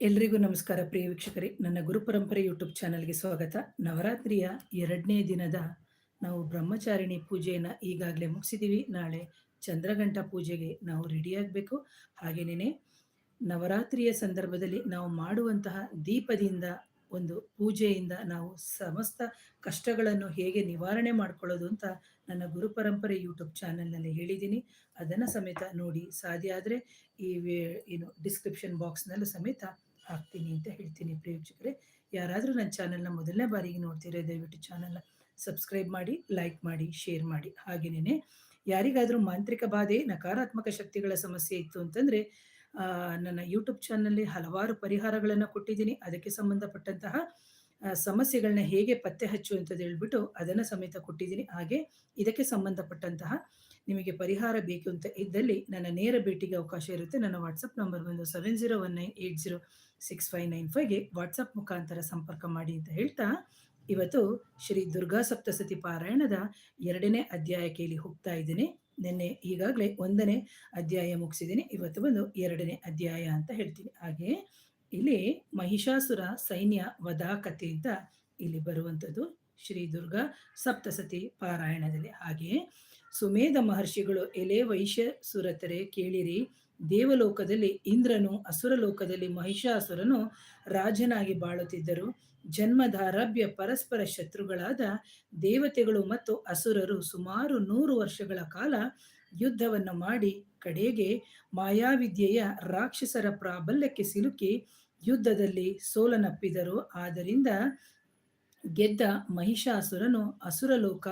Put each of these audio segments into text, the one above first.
ಎಲ್ರಿಗೂ ನಮಸ್ಕಾರ ಪ್ರಿಯ ವೀಕ್ಷಕರೇ. ನನ್ನ ಗುರು ಪರಂಪರೆ ಯೂಟ್ಯೂಬ್ ಚಾನಲ್ಗೆ ಸ್ವಾಗತ. ನವರಾತ್ರಿಯ ಎರಡನೇ ದಿನದ ನಾವು ಬ್ರಹ್ಮಚಾರಿಣಿ ಪೂಜೆಯನ್ನು ಈಗಾಗಲೇ ಮುಗಿಸಿದ್ದೀವಿ ನಾಳೆ ಚಂದ್ರಗಂಟ ಪೂಜೆಗೆ ನಾವು ರೆಡಿಯಾಗಬೇಕು ಹಾಗೆಯೇ ನವರಾತ್ರಿಯ ಸಂದರ್ಭದಲ್ಲಿ ನಾವು ಮಾಡುವಂತಹ ದೀಪದಿಂದ ಒಂದು ಪೂಜೆಯಿಂದ ನಾವು ಸಮಸ್ತ ಕಷ್ಟಗಳನ್ನು ಹೇಗೆ ನಿವಾರಣೆ ಮಾಡ್ಕೊಳ್ಳೋದು ಅಂತ ನನ್ನ ಗುರು ಪರಂಪರೆ ಯೂಟ್ಯೂಬ್ ಚಾನಲ್ನಲ್ಲಿ ಹೇಳಿದ್ದೀನಿ. ಅದನ್ನು ಸಮೇತ ನೋಡಿ ಸಾಧ್ಯ ಆದರೆ ಈ ವೇ, ಏನು ಡಿಸ್ಕ್ರಿಪ್ಷನ್ ಬಾಕ್ಸ್ನಲ್ಲೂ ಸಮೇತ ಹಾಕ್ತೀನಿ ಅಂತ ಹೇಳ್ತೀನಿ ಪ್ರೇಕ್ಷಕರೇ. ಯಾರಾದರೂ ನನ್ನ ಚಾನಲ್ನ ಮೊದಲನೇ ಬಾರಿಗೆ ನೋಡ್ತೀರಾ ದಯವಿಟ್ಟು ಚಾನಲ್ನ ಸಬ್ಸ್ಕ್ರೈಬ್ ಮಾಡಿ, ಲೈಕ್ ಮಾಡಿ, ಶೇರ್ ಮಾಡಿ. ಹಾಗೆಯೇ ಯಾರಿಗಾದರೂ ಮಾಂತ್ರಿಕ ಬಾಧೆ, ನಕಾರಾತ್ಮಕ ಶಕ್ತಿಗಳ ಸಮಸ್ಯೆ ಇತ್ತು ಅಂತಂದರೆ ನನ್ನ ಯೂಟ್ಯೂಬ್ ಚಾನಲ್ಲಿ ಹಲವಾರು ಪರಿಹಾರಗಳನ್ನು ಕೊಟ್ಟಿದ್ದೀನಿ. ಅದಕ್ಕೆ ಸಂಬಂಧಪಟ್ಟಂತಹ ಸಮಸ್ಯೆಗಳನ್ನ ಹೇಗೆ ಪತ್ತೆ ಹಚ್ಚು ಅಂತದ್ದು ಹೇಳ್ಬಿಟ್ಟು ಅದನ್ನು ಸಮೇತ ಕೊಟ್ಟಿದ್ದೀನಿ. ಹಾಗೆ ಇದಕ್ಕೆ ಸಂಬಂಧಪಟ್ಟಂತಹ ನಿಮಗೆ ಪರಿಹಾರ ಬೇಕು ಅಂತ ಇದ್ದಲ್ಲಿ ನನ್ನ ನೇರ ಭೇಟಿಗೆ ಅವಕಾಶ ಇರುತ್ತೆ. ನನ್ನ ವಾಟ್ಸಪ್ ನಂಬರ್ ಬಂದು seven zero one nine eight zero six five nine ಫೈವ್ಗೆ WhatsApp ಮುಖಾಂತರ ಸಂಪರ್ಕ ಮಾಡಿ ಅಂತ ಹೇಳ್ತಾ, ಇವತ್ತು ಶ್ರೀ ದುರ್ಗಾ ಸಪ್ತಸತಿ ಪಾರಾಯಣದ ಎರಡನೇ ಅಧ್ಯಾಯಕ್ಕೆ ಇಲ್ಲಿ ಹೋಗ್ತಾ ಇದ್ದೀನಿ. ನಿನ್ನೆ ಈಗಾಗಲೇ ಒಂದನೇ ಅಧ್ಯಾಯ ಮುಗಿಸಿದ್ದೀನಿ. ಇವತ್ತು ಬಂದು ಎರಡನೇ ಅಧ್ಯಾಯ ಅಂತ ಹೇಳ್ತೀನಿ. ಹಾಗೆ ಇಲ್ಲಿ ಮಹಿಷಾಸುರ ಸೈನ್ಯ ವಧಾ ಕಥೆಯಿಂದ ಇಲ್ಲಿ ಬರುವಂಥದ್ದು. ಶ್ರೀ ದುರ್ಗಾ ಸಪ್ತಸತಿ ಪಾರಾಯಣದಲ್ಲಿ. ಹಾಗೆ ಸುಮೇಧ ಮಹರ್ಷಿಗಳು ಎಲೆ ವೈಶ್ಯ ಸುರತರೆ ಕೇಳಿರಿ. ದೇವಲೋಕದಲ್ಲಿ ಇಂದ್ರನು, ಅಸುರಲೋಕದಲ್ಲಿ ಮಹಿಷಾಸುರನು ರಾಜನಾಗಿ ಬಾಳುತ್ತಿದ್ದರು. ಜನ್ಮಧಾರಭ್ಯ ಪರಸ್ಪರ ಶತ್ರುಗಳಾದ ದೇವತೆಗಳು ಮತ್ತು ಅಸುರರು ಸುಮಾರು ನೂರು ವರ್ಷಗಳ ಕಾಲ ಯುದ್ಧವನ್ನು ಮಾಡಿ ಕಡೆಗೆ ಮಾಯಾವಿದ್ಯೆಯ ರಾಕ್ಷಸರ ಪ್ರಾಬಲ್ಯಕ್ಕೆ ಸಿಲುಕಿ ಯುದ್ಧದಲ್ಲಿ ಸೋಲನಪ್ಪಿದರು. ಆದ್ದರಿಂದ ಗೆದ್ದ ಮಹಿಷಾಸುರನು ಅಸುರಲೋಕ,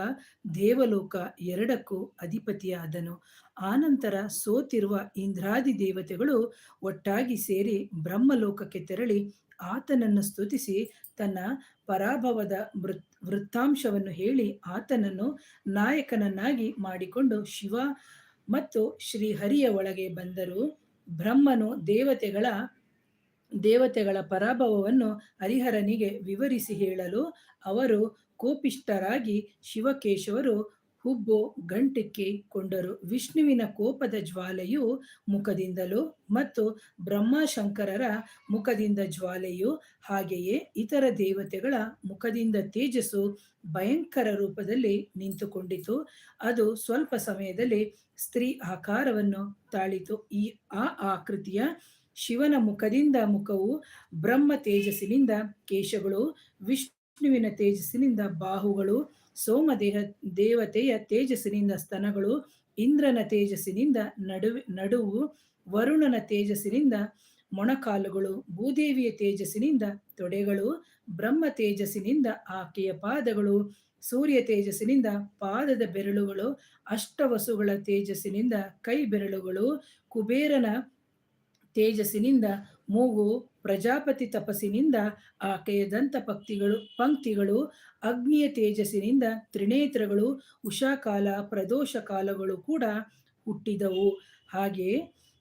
ದೇವಲೋಕ ಎರಡಕ್ಕೂ ಅಧಿಪತಿಯಾದನು. ಆನಂತರ ಸೋತಿರುವ ಇಂದ್ರಾದಿ ದೇವತೆಗಳು ಒಟ್ಟಾಗಿ ಸೇರಿ ಬ್ರಹ್ಮಲೋಕಕ್ಕೆ ತೆರಳಿ ಆತನನ್ನು ಸ್ತುತಿಸಿ ತನ್ನ ಪರಾಭವದ ವೃತ್, ವೃತ್ತಾಂಶವನ್ನು ಹೇಳಿ ಆತನನ್ನು ನಾಯಕನನ್ನಾಗಿ ಮಾಡಿಕೊಂಡು ಶಿವ ಮತ್ತು ಶ್ರೀಹರಿಯ ಒಳಗೆ ಬಂದರು. ಬ್ರಹ್ಮನು ದೇವತೆಗಳ ದೇವತೆಗಳ ಪರಾಭವವನ್ನು ಹರಿಹರನಿಗೆ ವಿವರಿಸಿ ಹೇಳಲು ಅವರು ಕೋಪಿಷ್ಟರಾಗಿ ಶಿವಕೇಶವರು ಹುಬ್ಬು ಗಂಟಿಕ್ಕಿ ಕೊಂಡರು. ವಿಷ್ಣುವಿನ ಕೋಪದ ಜ್ವಾಲೆಯು ಮುಖದಿಂದಲೂ ಮತ್ತು ಬ್ರಹ್ಮಶಂಕರರ ಮುಖದಿಂದ ಜ್ವಾಲೆಯು ಹಾಗೆಯೇ ಇತರ ದೇವತೆಗಳ ಮುಖದಿಂದ ತೇಜಸ್ಸು ಭಯಂಕರ ರೂಪದಲ್ಲಿ ನಿಂತುಕೊಂಡಿತು. ಅದು ಸ್ವಲ್ಪ ಸಮಯದಲ್ಲಿ ಸ್ತ್ರೀ ಆಕಾರವನ್ನು ತಾಳಿತು. ಈ ಆ ಆಕೃತಿಯ ಶಿವನ ಮುಖದಿಂದ ಮುಖವು ಬ್ರಹ್ಮ ತೇಜಸ್ಸಿನಿಂದ ಕೇಶಗಳು, ವಿಷ್ಣುವಿನ ತೇಜಸ್ಸಿನಿಂದ ಬಾಹುಗಳು ಸೋಮದೇಹ ದೇವತೆಯ ತೇಜಸ್ಸಿನಿಂದ ಸ್ತನಗಳು, ಇಂದ್ರನ ತೇಜಸ್ಸಿನಿಂದ ನಡುವೆ, ನಡುವು, ವರುಣನ ತೇಜಸ್ಸಿನಿಂದ ಮೊಣಕಾಲುಗಳು, ಭೂದೇವಿಯ ತೇಜಸ್ಸಿನಿಂದ ತೊಡೆಗಳು, ಬ್ರಹ್ಮ ತೇಜಸ್ಸಿನಿಂದ ಆಕೆಯ ಪಾದಗಳು, ಸೂರ್ಯ ತೇಜಸ್ಸಿನಿಂದ ಪಾದದ ಬೆರಳುಗಳು, ಅಷ್ಟವಸುಗಳ ತೇಜಸ್ಸಿನಿಂದ ಕೈ ಬೆರಳುಗಳು ಕುಬೇರನ ತೇಜಸ್ಸಿನಿಂದ, ಮೂಗು ಪ್ರಜಾಪತಿ ತಪಸ್ಸಿನಿಂದ, ಆಕೆಯ ದಂತ ಪಕ್ತಿಗಳು, ಪಂಕ್ತಿಗಳು, ಅಗ್ನಿಯ ತೇಜಸ್ಸಿನಿಂದ ತ್ರಿನೇತ್ರಗಳು, ಉಷಾಕಾಲ, ಪ್ರದೋಷ ಕಾಲಗಳು ಕೂಡ ಹುಟ್ಟಿದವು. ಹಾಗೆ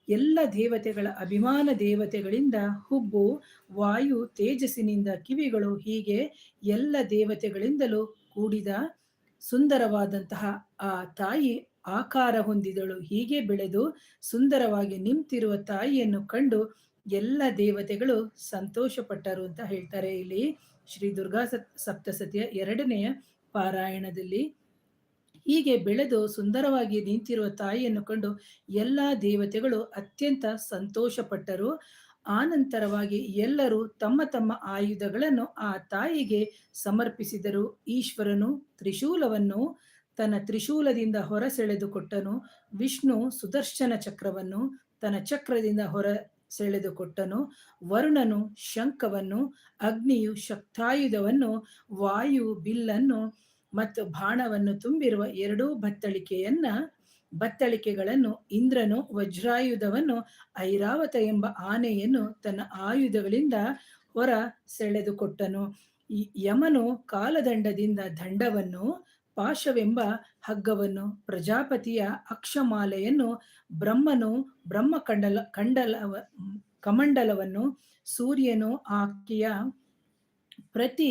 ಎಲ್ಲ ದೇವತೆಗಳ ಅಭಿಮಾನ ದೇವತೆಗಳಿಂದ ಹುಬ್ಬು, ವಾಯು, ತೇಜಸ್ಸಿನಿಂದ ಕಿವಿಗಳು ಹೀಗೆ ಎಲ್ಲ ದೇವತೆಗಳಿಂದಲೂ ಕೂಡಿದ ಸುಂದರವಾದಂತಹ ಆ ತಾಯಿ ಆಕಾರ ಹೊಂದಿದಳು. ಹೀಗೆ ಬೆಳೆದು ಸುಂದರವಾಗಿ ನಿಂತಿರುವ ತಾಯಿಯನ್ನು ಕಂಡು ಎಲ್ಲ ದೇವತೆಗಳು ಸಂತೋಷಪಟ್ಟರು ಅಂತ ಹೇಳ್ತಾರೆ ಇಲ್ಲಿ ಶ್ರೀ ದುರ್ಗಾ ಸಪ್ತಸತಿಯ ಎರಡನೆಯ ಪಾರಾಯಣದಲ್ಲಿ. ಹೀಗೆ ಬೆಳೆದು ಸುಂದರವಾಗಿ ನಿಂತಿರುವ ತಾಯಿಯನ್ನು ಕಂಡು ಎಲ್ಲ ದೇವತೆಗಳು ಅತ್ಯಂತ ಸಂತೋಷಪಟ್ಟರು. ಆನಂತರವಾಗಿ ಎಲ್ಲರೂ ತಮ್ಮ ತಮ್ಮ ಆಯುಧಗಳನ್ನು ಆ ತಾಯಿಗೆ ಸಮರ್ಪಿಸಿದರು. ಈಶ್ವರನು ತ್ರಿಶೂಲವನ್ನು ತನ್ನ ತ್ರಿಶೂಲದಿಂದ ಹೊರ ಸೆಳೆದುಕೊಟ್ಟನು ವಿಷ್ಣು ಸುದರ್ಶನ ಚಕ್ರವನ್ನು ತನ್ನ ಚಕ್ರದಿಂದ ಹೊರ ಸೆಳೆದುಕೊಟ್ಟನು ವರುಣನು ಶಂಖವನ್ನು, ಅಗ್ನಿಯು ಶಕ್ತಾಯುಧವನ್ನು, ವಾಯು ಬಿಲ್ಲನ್ನು ಮತ್ತು ಬಾಣವನ್ನು ತುಂಬಿರುವ ಎರಡೂ ಬತ್ತಳಿಕೆಯನ್ನ, ಬತ್ತಳಿಕೆಗಳನ್ನು ಇಂದ್ರನು ವಜ್ರಾಯುಧವನ್ನು, ಐರಾವತ ಎಂಬ ಆನೆಯನ್ನು ತನ್ನ ಆಯುಧಗಳಿಂದ ಹೊರ ಸೆಳೆದುಕೊಟ್ಟನು ಯಮನು ಕಾಲದಂಡದಿಂದ ದಂಡವನ್ನು ಪಾಶವೆಂಬ ಹಗ್ಗವನ್ನು ಪ್ರಜಾಪತಿಯ ಅಕ್ಷಮಾಲೆಯನ್ನು ಬ್ರಹ್ಮನು ಬ್ರಹ್ಮ ಕಂಡಲ ಕಂಡಲವ, ಕಮಂಡಲವನ್ನು ಸೂರ್ಯನು ಆಕೆಯ ಪ್ರತಿ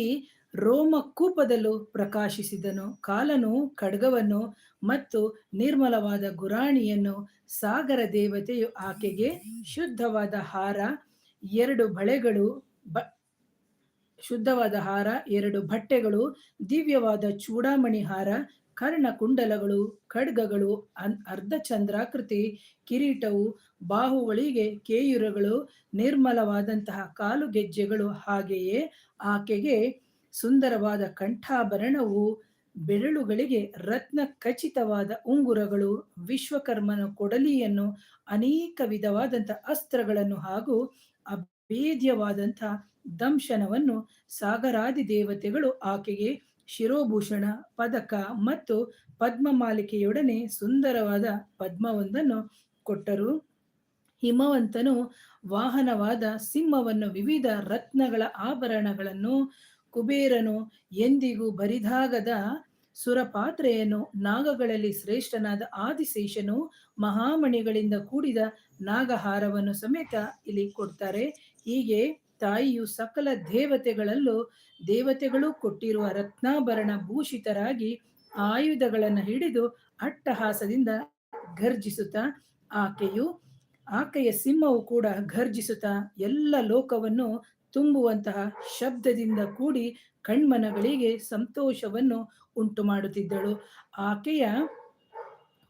ರೋಮಕೂಪದಲ್ಲೂ ಪ್ರಕಾಶಿಸಿದನು. ಕಾಲನು ಖಡ್ಗವನ್ನು ಮತ್ತು ನಿರ್ಮಲವಾದ ಗುರಾಣಿಯನ್ನು ಸಾಗರ ದೇವತೆಯು ಆಕೆಗೆ ಶುದ್ಧವಾದ ಹಾರ, ಎರಡು ಬಳೆಗಳು ಶುದ್ಧವಾದ ಹಾರ, ಎರಡು ಬಟ್ಟೆಗಳು, ದಿವ್ಯವಾದ ಚೂಡಾಮಣಿ ಹಾರ ಕರ್ಣಕುಂಡಲಗಳು ಖಡ್ಗಗಳು, ಅನ್, ಅರ್ಧ ಚಂದ್ರಾಕೃತಿ, ಕಿರೀಟವು ಬಾಹುಗಳಿಗೆ ಕೇಯುರಗಳು, ನಿರ್ಮಲವಾದಂತಹ ಕಾಲು ಗೆಜ್ಜೆಗಳು ಹಾಗೆಯೇ ಆಕೆಗೆ ಸುಂದರವಾದ ಕಂಠಾಭರಣವು, ಬೆರಳುಗಳಿಗೆ ರತ್ನ ಖಚಿತವಾದ ಉಂಗುರಗಳು, ವಿಶ್ವಕರ್ಮನ ಕೊಡಲಿಯನ್ನು ಅನೇಕ ವಿಧವಾದಂಥ ಅಸ್ತ್ರಗಳನ್ನು ಹಾಗೂ ಅಭೇದ್ಯವಾದಂಥ ದಂಶನವನ್ನು ಸಾಗರಾದಿ ದೇವತೆಗಳು ಆಕೆಗೆ ಶಿರೋಭೂಷಣ, ಪದಕ ಮತ್ತು ಪದ್ಮಮಾಲಿಕೆಯೊಡನೆ ಸುಂದರವಾದ ಪದ್ಮವೊಂದನ್ನು ಕೊಟ್ಟರು. ಹಿಮವಂತನು ವಾಹನವಾದ ಸಿಂಹವನ್ನು ವಿವಿಧ ರತ್ನಗಳ ಆಭರಣಗಳನ್ನು, ಕುಬೇರನು ಎಂದಿಗೂ ಬರಿದಾಗದ ಸುರಪಾತ್ರೆಯನ್ನು, ನಾಗಗಳಲ್ಲಿ ಶ್ರೇಷ್ಠನಾದ ಆದಿಶೇಷನು ಮಹಾಮಣಿಗಳಿಂದ ಕೂಡಿದ ನಾಗಹಾರವನ್ನು ಸಮೇತ ಇಲ್ಲಿ ಕೊಡ್ತಾರೆ. ಹೀಗೆ ತಾಯಿಯು ಸಕಲ ದೇವತೆಗಳಲ್ಲೂ ದೇವತೆಗಳು ಕೊಟ್ಟಿರುವ ರತ್ನಾಭರಣ ಭೂಷಿತರಾಗಿ ಆಯುಧಗಳನ್ನು ಹಿಡಿದು ಅಟ್ಟಹಾಸದಿಂದ ಘರ್ಜಿಸುತ್ತಾ, ಆಕೆಯು, ಆಕೆಯ ಸಿಂಹವು ಕೂಡ ಗರ್ಜಿಸುತ್ತಾ ಎಲ್ಲ ಲೋಕವನ್ನು ತುಂಬುವಂತಹ ಶಬ್ದದಿಂದ ಕೂಡಿ ಕಣ್ಮನಗಳಿಗೆ ಸಂತೋಷವನ್ನು ಉಂಟು ಮಾಡುತ್ತಿದ್ದಳು ಆಕೆಯ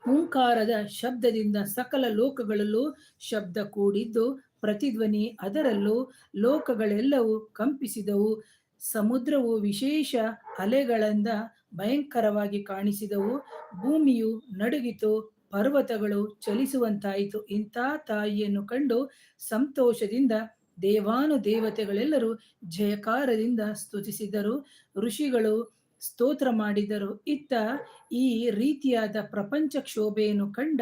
ಹೂಂಕಾರದ ಶಬ್ದದಿಂದ ಸಕಲ ಲೋಕಗಳಲ್ಲೂ ಶಬ್ದ ಕೂಡಿದ್ದು ಪ್ರತಿಧ್ವನಿ ಅದರಲ್ಲೂ ಲೋಕಗಳೆಲ್ಲವೂ ಕಂಪಿಸಿದವು. ಸಮುದ್ರವು ವಿಶೇಷ ಅಲೆಗಳಿಂದ ಭಯಂಕರವಾಗಿ ಕಾಣಿಸಿದವು. ಭೂಮಿಯು ನಡುಗಿತು, ಪರ್ವತಗಳು ಚಲಿಸುವಂತಾಯಿತು. ಇಂಥ ತಾಯಿಯನ್ನು ಕಂಡು ಸಂತೋಷದಿಂದ ದೇವಾನು ದೇವತೆಗಳೆಲ್ಲರೂ ಜಯಕಾರದಿಂದ ಸ್ತುತಿಸಿದರು. ಋಷಿಗಳು ಸ್ತೋತ್ರ ಮಾಡಿದರು. ಇತ್ತ ಈ ರೀತಿಯಾದ ಪ್ರಪಂಚ ಕ್ಷೋಭೆಯನ್ನು ಕಂಡ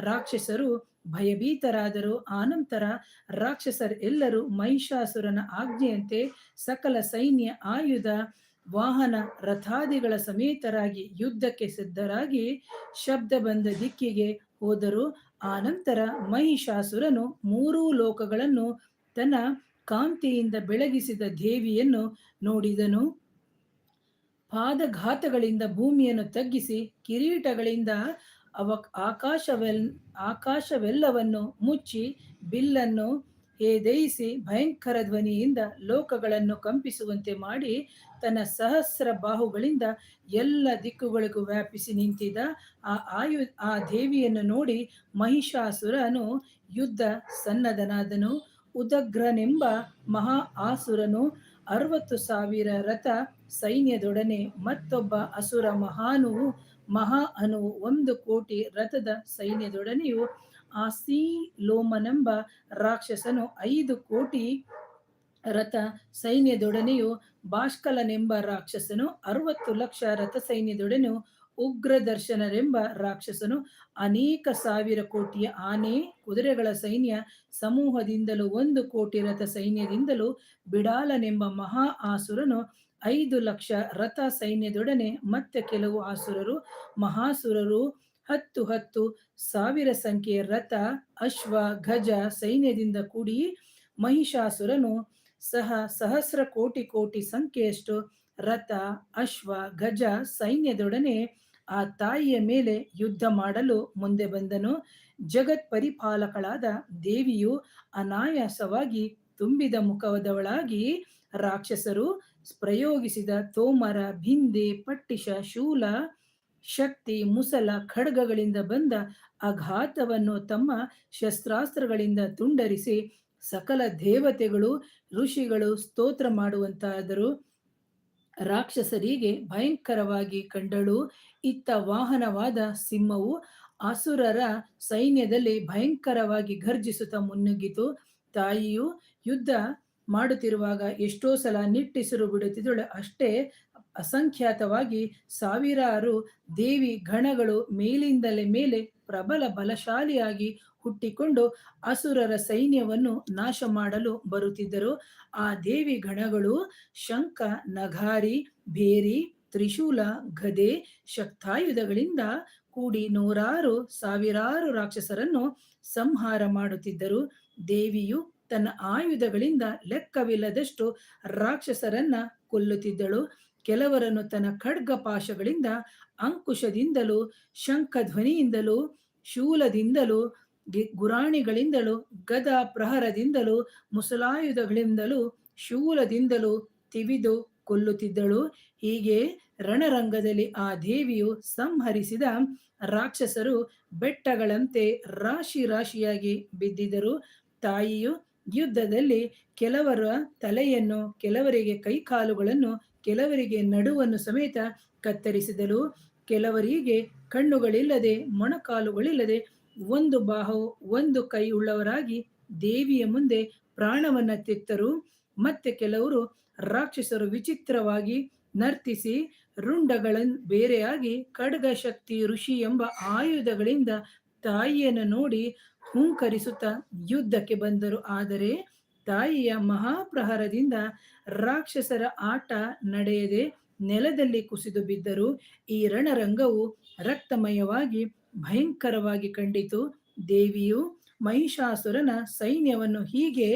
ರಾಕ್ಷಸರು ಭಯಭೀತರಾದರು. ಆನಂತರ ರಾಕ್ಷಸರ್ ಎಲ್ಲರೂ ಮಹಿಷಾಸುರನ ಆಜ್ಞೆಯಂತೆ ಸಕಲ ಸೈನ್ಯ, ಆಯುಧ, ವಾಹನ, ರಥಾದಿಗಳ ಸಮೇತರಾಗಿ ಯುದ್ಧಕ್ಕೆ ಸಿದ್ಧರಾಗಿ ಶಬ್ದ ಬಂದ ದಿಕ್ಕಿಗೆ ಹೋದರು. ಆನಂತರ ಮಹಿಷಾಸುರನು ಮೂರೂ ಲೋಕಗಳನ್ನು ತನ್ನ ಕಾಂತಿಯಿಂದ ಬೆಳಗಿಸಿದ ದೇವಿಯನ್ನು ನೋಡಿದನು. ಪಾದಘಾತಗಳಿಂದ ಭೂಮಿಯನ್ನು ತಗ್ಗಿಸಿ ಕಿರೀಟಗಳಿಂದ ಅವ ಆಕಾಶವೆಲ್, ಆಕಾಶವೆಲ್ಲವನ್ನು ಮುಚ್ಚಿ ಬಿಲ್ಲನ್ನು ಹೇದಯಿಸಿ ಭಯಂಕರ ಧ್ವನಿಯಿಂದ ಲೋಕಗಳನ್ನು ಕಂಪಿಸುವಂತೆ ಮಾಡಿ ತನ್ನ ಸಹಸ್ರ ಬಾಹುಗಳಿಂದ ಎಲ್ಲ ದಿಕ್ಕುಗಳಿಗೂ ವ್ಯಾಪಿಸಿ ನಿಂತಿದ್ದ ಆ ಆಯು, ಆ ದೇವಿಯನ್ನು ನೋಡಿ ಮಹಿಷಾಸುರನು ಯುದ್ಧ ಸನ್ನದನಾದನು ಉದಗ್ರನೆಂಬ ಮಹಾ ಆಸುರನು ಅರವತ್ತು ಸಾವಿರ ರಥ ಸೈನ್ಯದೊಡನೆ ಮತ್ತೊಬ್ಬ ಅಸುರ ಮಹಾನುವು ಮಹಾ ಅನು ಒಂದು ಕೋಟಿ ರಥದ ಸೈನ್ಯದೊಡನೆಯು ಸೀ ಲೋಮನೆಂಬ ರಾಕ್ಷಸನು ಐದು ಕೋಟಿ ರಥ ಸೈನ್ಯದೊಡನೆಯೂ ಬಾಷ್ಕಲನೆಂಬ ರಾಕ್ಷಸನು ಅರವತ್ತು ಲಕ್ಷ ರಥ ಸೈನ್ಯದೊಡನೆಯೂ ಉಗ್ರದರ್ಶನರೆಂಬ ರಾಕ್ಷಸನು ಅನೇಕ ಸಾವಿರ ಕೋಟಿಯ ಆನೆ, ಕುದುರೆಗಳ ಸೈನ್ಯ, ಸಮೂಹದಿಂದಲೂ ಒಂದು ಕೋಟಿ ರಥ ಸೈನ್ಯದಿಂದಲೂ ಬಿಡಾಲನೆಂಬ ಮಹಾ ಆಸುರನು ಐದು ಲಕ್ಷ ರಥ ಸೈನ್ಯದೊಡನೆ ಮತ್ತೆ ಕೆಲವು ಆಸುರರು ಮಹಾಸುರರು, ಹತ್ತು ಹತ್ತು ಸಾವಿರ ಸಂಖ್ಯೆಯ ರಥ, ಅಶ್ವ, ಗಜ ಸೈನ್ಯದಿಂದ ಕೂಡಿ ಮಹಿಷಾಸುರನು ಸಹ ಸಹಸ್ರ ಕೋಟಿ ಕೋಟಿ ಸಂಖ್ಯೆಯಷ್ಟು ರಥ, ಅಶ್ವ, ಗಜ ಸೈನ್ಯದೊಡನೆ ಆ ತಾಯಿಯ ಮೇಲೆ ಯುದ್ಧ ಮಾಡಲು ಮುಂದೆ ಬಂದನು. ಜಗತ್ ಪರಿಪಾಲಕಳಾದ ದೇವಿಯು ಅನಾಯಾಸವಾಗಿ ತುಂಬಿದ ಮುಖದವಳಾಗಿ ರಾಕ್ಷಸರು ಪ್ರಯೋಗಿಸಿದ ತೋಮರ ಭಿಂದೆ ಪಟ್ಟಿಶ ಶೂಲ, ಶಕ್ತಿ, ಮುಸಲ ಖಡ್ಗಗಳಿಂದ ಬಂದ ಅಘಾತವನ್ನು ತಮ್ಮ ಶಸ್ತ್ರಾಸ್ತ್ರಗಳಿಂದ ತುಂಡರಿಸಿ ಸಕಲ ದೇವತೆಗಳು, ಋಷಿಗಳು ಸ್ತೋತ್ರ ಮಾಡುವಂತಾದರು. ರಾಕ್ಷಸರಿಗೆ ಭಯಂಕರವಾಗಿ ಕಂಡಳು. ಇತ್ತ ವಾಹನವಾದ ಸಿಂಹವು ಅಸುರರ ಸೈನ್ಯದಲ್ಲಿ ಭಯಂಕರವಾಗಿ ಘರ್ಜಿಸುತ್ತಾ ಮುನ್ನುಗ್ಗಿತು. ತಾಯಿಯು ಯುದ್ಧ ಮಾಡುತ್ತಿರುವಾಗ ಎಷ್ಟೋ ಸಲ ನಿಟ್ಟಿಸಿರು ಬಿಡುತ್ತಿದ್ದಳು. ಅಷ್ಟೇ ಅಸಂಖ್ಯಾತವಾಗಿ ಸಾವಿರಾರು ದೇವಿ ಗಣಗಳು ಮೇಲಿಂದಲೇ ಮೇಲೆ ಪ್ರಬಲ ಬಲಶಾಲಿಯಾಗಿ ಹುಟ್ಟಿಕೊಂಡು ಅಸುರರ ಸೈನ್ಯವನ್ನು ನಾಶ ಮಾಡಲು ಬರುತ್ತಿದ್ದರು. ಆ ದೇವಿ ಗಣಗಳು ಶಂಖ, ನಗಾರಿ ಬೇರಿ ತ್ರಿಶೂಲ, ಗದೆ, ಶಕ್ತಾಯುಧಗಳಿಂದ ಕೂಡಿ ನೂರಾರು ಸಾವಿರಾರು ರಾಕ್ಷಸರನ್ನು ಸಂಹಾರ ಮಾಡುತ್ತಿದ್ದರು. ದೇವಿಯು ತನ್ನ ಆಯುಧಗಳಿಂದ ಲೆಕ್ಕವಿಲ್ಲದಷ್ಟು ರಾಕ್ಷಸರನ್ನ ಕೊಲ್ಲುತ್ತಿದ್ದಳು. ಕೆಲವರನ್ನು ತನ್ನ ಖಡ್ಗ ಪಾಶಗಳಿಂದ ಅಂಕುಶದಿಂದಲೂ ಶಂಖ ಧ್ವನಿಯಿಂದಲೂ ಶೂಲದಿಂದಲೂ ಗುರಾಣಿಗಳಿಂದಲೂ ಗದ ಪ್ರಹರದಿಂದಲೂ ಮುಸಲಾಯುಧಗಳಿಂದಲೂ, ಶೂಲದಿಂದಲೂ ತಿವಿದು ಕೊಲ್ಲುತ್ತಿದ್ದಳು. ಹೀಗೆ ರಣರಂಗದಲ್ಲಿ ಆ ದೇವಿಯು ಸಂಹರಿಸಿದ ರಾಕ್ಷಸರು ಬೆಟ್ಟಗಳಂತೆ ರಾಶಿ ರಾಶಿಯಾಗಿ ಬಿದ್ದಿದ್ದರು. ತಾಯಿಯು ಯುದ್ಧದಲ್ಲಿ ಕೆಲವರ ತಲೆಯನ್ನು, ಕೆಲವರಿಗೆ ಕೈಕಾಲುಗಳನ್ನು ಕೆಲವರಿಗೆ ನಡುವನ್ನು ಸಮೇತ ಕತ್ತರಿಸಿದಳು ಕೆಲವರಿಗೆ ಕಣ್ಣುಗಳಿಲ್ಲದೆ, ಮೊಣಕಾಲುಗಳಿಲ್ಲದೆ, ಒಂದು ಬಾಹು, ಒಂದು ಕೈ ಉಳ್ಳವರಾಗಿ ದೇವಿಯ ಮುಂದೆ ಪ್ರಾಣವನ್ನ ತೆತ್ತರು. ಮತ್ತೆ ಕೆಲವರು ರಾಕ್ಷಸರು ವಿಚಿತ್ರವಾಗಿ ನರ್ತಿಸಿ ರುಂಡಗಳನ್ನು ಬೇರೆಯಾಗಿ ಖಡ್ಗ ಶಕ್ತಿ ಋಷಿ ಎಂಬ ಆಯುಧಗಳಿಂದ ತಾಯಿಯನ್ನು ನೋಡಿ ಹುಂಕರಿಸುತ್ತಾ ಯುದ್ಧಕ್ಕೆ ಬಂದರು. ಆದರೆ ತಾಯಿಯ ಮಹಾಪ್ರಹಾರದಿಂದ ರಾಕ್ಷಸರ ಆಟ ನಡೆಯದೆ ನೆಲದಲ್ಲಿ ಕುಸಿದು ಬಿದ್ದರು. ಈ ರಣರಂಗವು ರಕ್ತಮಯವಾಗಿ ಭಯಂಕರವಾಗಿ ಕಂಡಿತು. ದೇವಿಯು ಮಹಿಷಾಸುರನ ಸೈನ್ಯವನ್ನು ಹೀಗೆ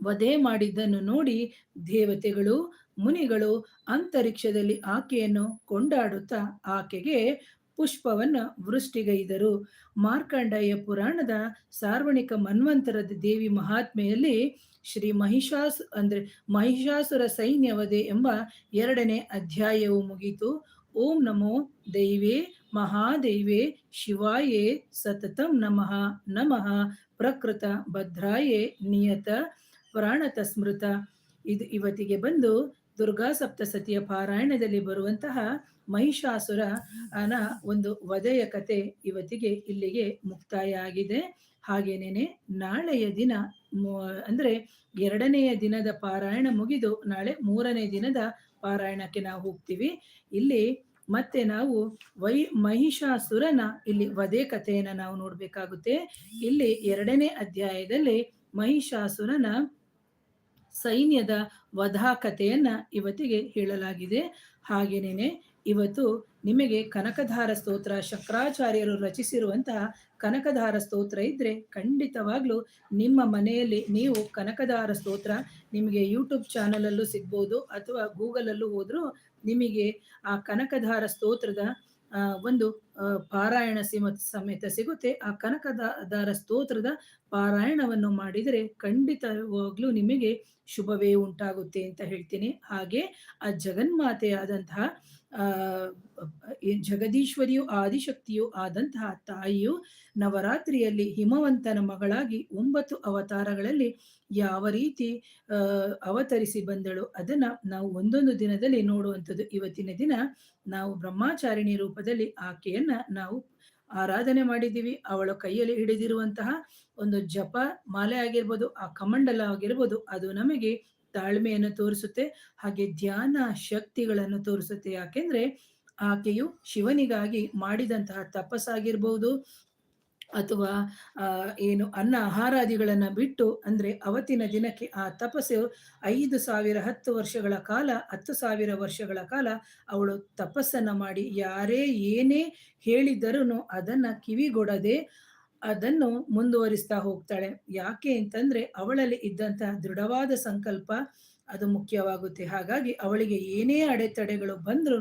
ವಧೆ ಮಾಡಿದ್ದನ್ನು ನೋಡಿ ದೇವತೆಗಳು, ಮುನಿಗಳು, ಅಂತರಿಕ್ಷದಲ್ಲಿ ಆಕೆಯನ್ನು ಕೊಂಡಾಡುತ್ತಾ ಆಕೆಗೆ ಪುಷ್ಪವನ್ನು ವೃಷ್ಟಿಗೈದರು. ಮಾರ್ಕಂಡೇಯ ಪುರಾಣದ ಸಾರ್ವಣಿಕ ಮನ್ವಂತರದ ದೇವಿ ಮಹಾತ್ಮೆಯಲ್ಲಿ ಶ್ರೀ ಮಹಿಷಾಸು ಅಂದ್ರೆ ಮಹಿಷಾಸುರ ಸೈನ್ಯವದೆ ಎಂಬ ಎರಡನೇ ಅಧ್ಯಾಯವು ಮುಗಿತು. ಓಂ ನಮೋ ದೈವೇ ಮಹಾದೈವೇ ಶಿವಾಯೇ ಸತತಂ ನಮಃ. ನಮಃ. ಪ್ರಕೃತ ಭದ್ರಾಯೇ ನಿಯತ ಪ್ರಾಣತ ಸ್ಮೃತ ಇದು ಇವತ್ತಿಗೆ ಬಂದು ದುರ್ಗಾ ಸಪ್ತಸತಿಯ ಪಾರಾಯಣದಲ್ಲಿ ಬರುವಂತಹ ಮಹಿಷಾಸುರ ಅನ ಒಂದು ವಧೆಯ ಕತೆ ಇವತ್ತಿಗೆ ಇಲ್ಲಿಗೆ ಮುಕ್ತಾಯ ಆಗಿದೆ ಹಾಗೇನೇನೆ, ನಾಳೆಯ ದಿನ ಅಂದ್ರೆ ಎರಡನೆಯ ದಿನದ ಪಾರಾಯಣ ಮುಗಿದು ನಾಳೆ ಮೂರನೇ ದಿನದ ಪಾರಾಯಣಕ್ಕೆ ನಾವು ಹೋಗ್ತೀವಿ. ಇಲ್ಲಿ ಮತ್ತೆ ನಾವು ವೈ ಮಹಿಷಾಸುರನ ಇಲ್ಲಿ ವಧೆ ಕಥೆಯನ್ನ ನಾವು ನೋಡ್ಬೇಕಾಗುತ್ತೆ. ಇಲ್ಲಿ ಎರಡನೇ ಅಧ್ಯಾಯದಲ್ಲಿ ಮಹಿಷಾಸುರನ ಸೈನ್ಯದ ವಧಾ ಕಥೆಯನ್ನ ಇವತ್ತಿಗೆ ಹೇಳಲಾಗಿದೆ. ಹಾಗೇನೇನೆ, ಇವತ್ತು ನಿಮಗೆ ಕನಕಧಾರ ಸ್ತೋತ್ರ, ಶಂಕರಾಚಾರ್ಯರು ರಚಿಸಿರುವಂತಹ ಕನಕಧಾರ ಸ್ತೋತ್ರ ಇದ್ರೆ ಖಂಡಿತವಾಗ್ಲೂ ನಿಮ್ಮ ಮನೆಯಲ್ಲಿ ನೀವು ಕನಕಧಾರ ಸ್ತೋತ್ರ ನಿಮಗೆ ಯೂಟ್ಯೂಬ್ ಚಾನಲಲ್ಲೂ ಸಿಗ್ಬೋದು ಅಥವಾ ಗೂಗಲಲ್ಲೂ ಹೋದರೂ ನಿಮಗೆ ಆ ಕನಕಧಾರ ಸ್ತೋತ್ರದ ಒಂದು ಪಾರಾಯಣ ಸಿಮ ಸಮೇತ ಸಿಗುತ್ತೆ. ಆ ಕನಕದಾರ ಸ್ತೋತ್ರದ ಪಾರಾಯಣವನ್ನು ಮಾಡಿದರೆ ಖಂಡಿತವಾಗ್ಲೂ ನಿಮಗೆ ಶುಭವೇ ಉಂಟಾಗುತ್ತೆ ಅಂತ ಹೇಳ್ತೀನಿ. ಹಾಗೆ ಆ ಜಗನ್ಮಾತೆಯಾದಂತಹ ಜಗದೀಶ್ವರಿಯು ಆದಿಶಕ್ತಿಯು ಆದಂತಹ ತಾಯಿಯು ನವರಾತ್ರಿಯಲ್ಲಿ ಹಿಮವಂತನ ಮಗಳಾಗಿ ಒಂಬತ್ತು ಅವತಾರಗಳಲ್ಲಿ ಯಾವ ರೀತಿ ಅವತರಿಸಿ ಬಂದಳು ಅದನ್ನ ನಾವು ಒಂದೊಂದು ದಿನದಲ್ಲಿ ನೋಡುವಂಥದ್ದು. ಇವತ್ತಿನ ದಿನ ನಾವು ಬ್ರಹ್ಮಾಚಾರಿಣಿ ರೂಪದಲ್ಲಿ ಆಕೆಯನ್ನ ನಾವು ಆರಾಧನೆ ಮಾಡಿದ್ದೀವಿ. ಅವಳ ಕೈಯಲ್ಲಿ ಹಿಡಿದಿರುವಂತಹ ಒಂದು ಜಪ, ಮಾಲೆ ಆಗಿರ್ಬೋದು, ಆ ಕಮಂಡಲ ಆಗಿರ್ಬೋದು, ಅದು ನಮಗೆ ತಾಳ್ಮೆಯನ್ನು ತೋರಿಸುತ್ತೆ, ಹಾಗೆ ಧ್ಯಾನ ಶಕ್ತಿಗಳನ್ನು ತೋರಿಸುತ್ತೆ. ಯಾಕೆಂದ್ರೆ ಆಕೆಯು ಶಿವನಿಗಾಗಿ ಮಾಡಿದಂತಹ ತಪಸ್ಸಾಗಿರ್ಬೋದು, ಅಥವಾ ಏನು ಅನ್ನ ಆಹಾರಾದಿಗಳನ್ನ ಬಿಟ್ಟು, ಅಂದ್ರೆ ಅವತ್ತಿನ ದಿನಕ್ಕೆ ಆ ತಪಸ್ಸು ಐದು ಸಾವಿರ, ಹತ್ತು ವರ್ಷಗಳ ಕಾಲ, ಹತ್ತು ಸಾವಿರ ವರ್ಷಗಳ ಕಾಲ ಅವಳು ತಪಸ್ಸನ್ನ ಮಾಡಿ, ಯಾರೇ ಏನೇ ಹೇಳಿದರೂ ಅದನ್ನು ಕಿವಿಗೊಡದೆ ಅದನ್ನು ಮುಂದುವರಿಸ್ತಾ ಹೋಗ್ತಾಳೆ. ಯಾಕೆ ಅಂತಂದ್ರೆ ಅವಳಲ್ಲಿ ಇದ್ದಂತಹ ದೃಢವಾದ ಸಂಕಲ್ಪ ಅದು ಮುಖ್ಯವಾಗುತ್ತೆ. ಹಾಗಾಗಿ ಅವಳಿಗೆ ಏನೇ ಅಡೆತಡೆಗಳು ಬಂದ್ರೂ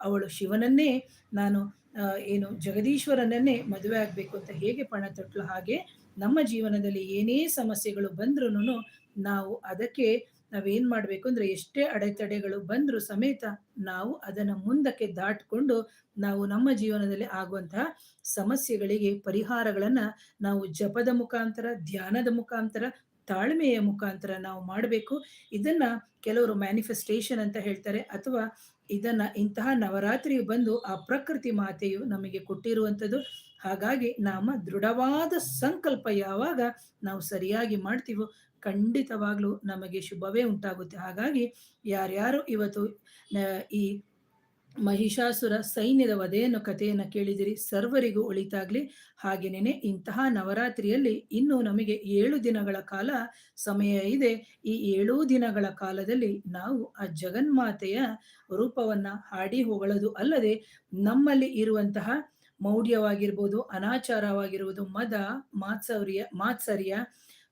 ಅವಳು ಶಿವನನ್ನೇ, ನಾನು ಏನು ಜಗದೀಶ್ವರನನ್ನೇ ಮದುವೆ ಆಗ್ಬೇಕು ಅಂತ ಹೇಗೆ ಪಣ ತೊಟ್ಲು ಹಾಗೆ ನಮ್ಮ ಜೀವನದಲ್ಲಿ ಏನೇ ಸಮಸ್ಯೆಗಳು ಬಂದ್ರೂ ನಾವು ಅದಕ್ಕೆ ನಾವೇನ್ ಮಾಡ್ಬೇಕು ಅಂದ್ರೆ ಎಷ್ಟೇ ಅಡೆತಡೆಗಳು ಬಂದರೂ ಸಮೇತ ನಾವು ಅದನ್ನು ಮುಂದಕ್ಕೆ ದಾಟ್ಕೊಂಡು ನಾವು ನಮ್ಮ ಜೀವನದಲ್ಲಿ ಆಗುವಂತಹ ಸಮಸ್ಯೆಗಳಿಗೆ ಪರಿಹಾರಗಳನ್ನ ನಾವು ಜಪದ ಮುಖಾಂತರ, ಧ್ಯಾನದ ಮುಖಾಂತರ, ತಾಳ್ಮೆಯ ಮುಖಾಂತರ ನಾವು ಮಾಡಬೇಕು. ಇದನ್ನ ಕೆಲವರು ಮ್ಯಾನಿಫೆಸ್ಟೇಷನ್ ಅಂತ ಹೇಳ್ತಾರೆ. ಅಥವಾ ಇದನ್ನ ಇಂತಹ ನವರಾತ್ರಿ ಬಂದು ಆ ಪ್ರಕೃತಿ ಮಾತೆಯು ನಮಗೆ ಕೊಟ್ಟಿರುವಂಥದ್ದು. ಹಾಗಾಗಿ ನಮ್ಮ ದೃಢವಾದ ಸಂಕಲ್ಪ ಯಾವಾಗ ನಾವು ಸರಿಯಾಗಿ ಮಾಡ್ತೀವೋ ಖಂಡಿತವಾಗ್ಲೂ ನಮಗೆ ಶುಭವೇ ಉಂಟಾಗುತ್ತೆ. ಹಾಗಾಗಿ ಯಾರ್ಯಾರು ಇವತ್ತು ಈ ಮಹಿಷಾಸುರ ಸೈನ್ಯದ ವಧೆಯನ್ನು ಕಥೆಯನ್ನು ಕೇಳಿದಿರಿ, ಸರ್ವರಿಗೂ ಒಳಿತಾಗ್ಲಿ. ಹಾಗೇನೇನೆ ಇಂತಹ ನವರಾತ್ರಿಯಲ್ಲಿ ಇನ್ನು ನಮಗೆ ಏಳು ದಿನಗಳ ಕಾಲ ಸಮಯ ಇದೆ. ಈ ಏಳು ದಿನಗಳ ಕಾಲದಲ್ಲಿ ನಾವು ಆ ಜಗನ್ಮಾತೆಯ ರೂಪವನ್ನ ಹಾಡಿ ಹೊಗಳದು ಅಲ್ಲದೆ ನಮ್ಮಲ್ಲಿ ಇರುವಂತಹ ಮೌಢ್ಯವಾಗಿರ್ಬೋದು ಅನಾಚಾರವಾಗಿರುವುದು ಮದ ಮಾತ್ಸೌರ್ಯ ಮಾತ್ಸರ್ಯ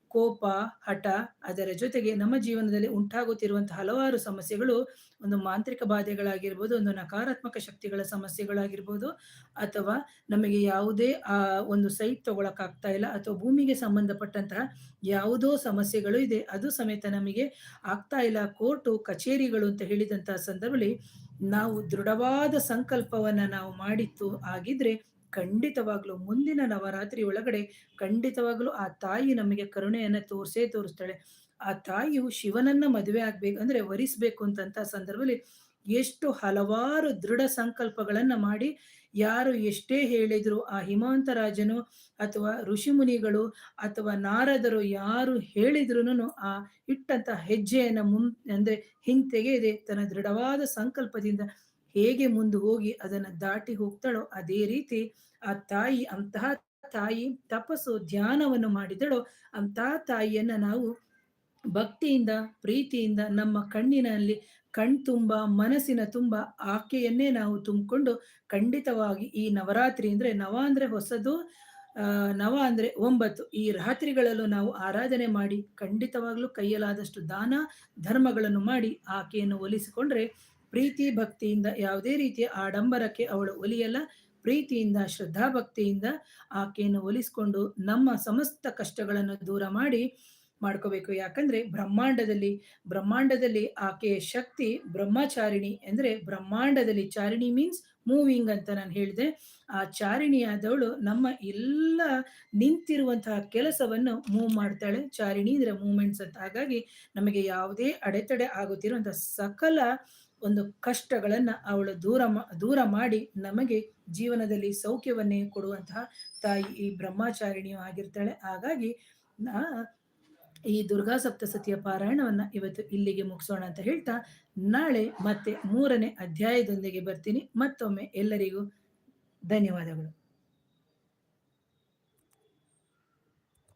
ಕೋಪ, ಹಠ, ಅದರ ಜೊತೆಗೆ ನಮ್ಮ ಜೀವನದಲ್ಲಿ ಉಂಟಾಗುತ್ತಿರುವಂತಹ ಹಲವಾರು ಸಮಸ್ಯೆಗಳು ಒಂದು ಮಾಂತ್ರಿಕ ಬಾಧೆಗಳಾಗಿರ್ಬೋದು, ಒಂದು ನಕಾರಾತ್ಮಕ ಶಕ್ತಿಗಳ ಸಮಸ್ಯೆಗಳಾಗಿರ್ಬೋದು, ಅಥವಾ ನಮಗೆ ಯಾವುದೇ, ಆ, ಒಂದು ಸೈಟ್ ತಗೊಳಕ್ಕಾಗ್ತಾ ಇಲ್ಲ ಅಥವಾ ಭೂಮಿಗೆ ಸಂಬಂಧಪಟ್ಟಂತಹ ಯಾವುದೋ ಸಮಸ್ಯೆಗಳು ಇದೆ, ಅದು ಸಮೇತ ನಮಗೆ ಆಗ್ತಾ ಇಲ್ಲ. ಕೋರ್ಟು, ಕಚೇರಿಗಳು ಅಂತ ಹೇಳಿದಂತಹ ಸಂದರ್ಭದಲ್ಲಿ ನಾವು ದೃಢವಾದ ಸಂಕಲ್ಪವನ್ನ ನಾವು ಮಾಡಿತ್ತು ಆಗಿದ್ರೆ ಖಂಡಿತವಾಗ್ಲೂ ಮುಂದಿನ ನವರಾತ್ರಿ ಒಳಗಡೆ ಖಂಡಿತವಾಗ್ಲೂ ಆ ತಾಯಿ ನಮಗೆ ಕರುಣೆಯನ್ನ ತೋರಿಸೇ ತೋರಿಸ್ತಾಳೆ. ಆ ತಾಯಿಯು ಶಿವನನ್ನ ಮದುವೆ ಆಗ್ಬೇಕು ಅಂದ್ರೆ ವರಿಸ್ಬೇಕು ಅಂತಂತ ಸಂದರ್ಭದಲ್ಲಿ ಎಷ್ಟು ಹಲವಾರು ದೃಢ ಸಂಕಲ್ಪಗಳನ್ನ ಮಾಡಿ ಯಾರು ಎಷ್ಟೇ ಹೇಳಿದ್ರು ಆ ಹಿಮಾಂತರಾಜನು ಅಥವಾ ಋಷಿಮುನಿಗಳು ಅಥವಾ ನಾರದರು ಯಾರು ಹೇಳಿದ್ರು ಆ ಇಟ್ಟಂತ ಹೆಜ್ಜೆಯನ್ನ ಮುನ್ ಅಂದ್ರೆ ಹಿಂತೆಗೆದೆ ತನ್ನ ದೃಢವಾದ ಸಂಕಲ್ಪದಿಂದ ಹೇಗೆ ಮುಂದೆ ಹೋಗಿ ಅದನ್ನು ದಾಟಿ ಹೋಗ್ತಾಳೋ ಅದೇ ರೀತಿ ಆ ತಾಯಿ, ಅಂತಹ ತಾಯಿ ತಪಸ್ಸು, ಧ್ಯಾನವನ್ನು ಮಾಡಿದಳೋ ಅಂತಹ ತಾಯಿಯನ್ನ ನಾವು ಭಕ್ತಿಯಿಂದ, ಪ್ರೀತಿಯಿಂದ ನಮ್ಮ ಕಣ್ಣಿನಲ್ಲಿ ಕಣ್ತುಂಬ ಮನಸ್ಸಿನ ತುಂಬ ಆಕೆಯನ್ನೇ ನಾವು ತುಂಬಿಕೊಂಡು ಖಂಡಿತವಾಗಿ ಈ ನವರಾತ್ರಿ ಅಂದ್ರೆ ನವ ಅಂದ್ರೆ ಹೊಸದು ನವ ಅಂದ್ರೆ ಒಂಬತ್ತು ಈ ರಾತ್ರಿಗಳಲ್ಲೂ ನಾವು ಆರಾಧನೆ ಮಾಡಿ ಖಂಡಿತವಾಗ್ಲೂ ಕೈಯಲಾದಷ್ಟು ದಾನ, ಧರ್ಮಗಳನ್ನು ಮಾಡಿ ಆಕೆಯನ್ನು ಒಲಿಸಿಕೊಂಡ್ರೆ ಪ್ರೀತಿ ಭಕ್ತಿಯಿಂದ ಯಾವುದೇ ರೀತಿಯ ಆಡಂಬರಕ್ಕೆ ಅವಳು ಒಲಿಯಲ್ಲ. ಪ್ರೀತಿಯಿಂದ ಶ್ರದ್ಧಾ ಭಕ್ತಿಯಿಂದ ಆಕೆಯನ್ನು ಒಲಿಸಿಕೊಂಡು ನಮ್ಮ ಸಮಸ್ತ ಕಷ್ಟಗಳನ್ನು ದೂರ ಮಾಡಿ ಮಾಡ್ಕೋಬೇಕು. ಯಾಕಂದ್ರೆ ಬ್ರಹ್ಮಾಂಡದಲ್ಲಿ ಬ್ರಹ್ಮಾಂಡದಲ್ಲಿ ಆಕೆಯ ಶಕ್ತಿ ಬ್ರಹ್ಮಚಾರಿಣಿ ಅಂದ್ರೆ ಬ್ರಹ್ಮಾಂಡದಲ್ಲಿ ಚಾರಿಣಿ ಮೀನ್ಸ್ ಮೂವಿಂಗ್ ಅಂತ ನಾನು ಹೇಳಿದೆ. ಆ ಚಾರಿಣಿಯಾದವಳು ನಮ್ಮ ಎಲ್ಲ ನಿಂತಿರುವಂತಹ ಕೆಲಸವನ್ನು ಮೂವ್ ಮಾಡ್ತಾಳೆ. ಚಾರಿಣಿ ಅಂದ್ರೆ ಮೂವ್ಮೆಂಟ್ಸ್ ಅಂತ. ಹಾಗಾಗಿ ನಮಗೆ ಯಾವುದೇ ಅಡೆತಡೆ ಆಗುತ್ತಿರುವಂತಹ ಸಕಲ ಒಂದು ಕಷ್ಟಗಳನ್ನು ಅವಳು ದೂರ ದೂರ ಮಾಡಿ ನಮಗೆ ಜೀವನದಲ್ಲಿ ಸೌಖ್ಯವನ್ನೇ ಕೊಡುವಂತಹ ತಾಯಿ ಈ ಬ್ರಹ್ಮಚಾರಿಣಿಯು ಆಗಿರ್ತಾಳೆ. ಹಾಗಾಗಿ ನಾ ಈ ದುರ್ಗಾ ಸಪ್ತಸತಿಯ ಪಾರಾಯಣವನ್ನ ಇವತ್ತು ಇಲ್ಲಿಗೆ ಮುಗಿಸೋಣ ಅಂತ ಹೇಳ್ತಾ ನಾಳೆ ಮತ್ತೆ ಮೂರನೇ ಅಧ್ಯಾಯದೊಂದಿಗೆ ಬರ್ತೀನಿ. ಮತ್ತೊಮ್ಮೆ ಎಲ್ಲರಿಗೂ ಧನ್ಯವಾದಗಳು.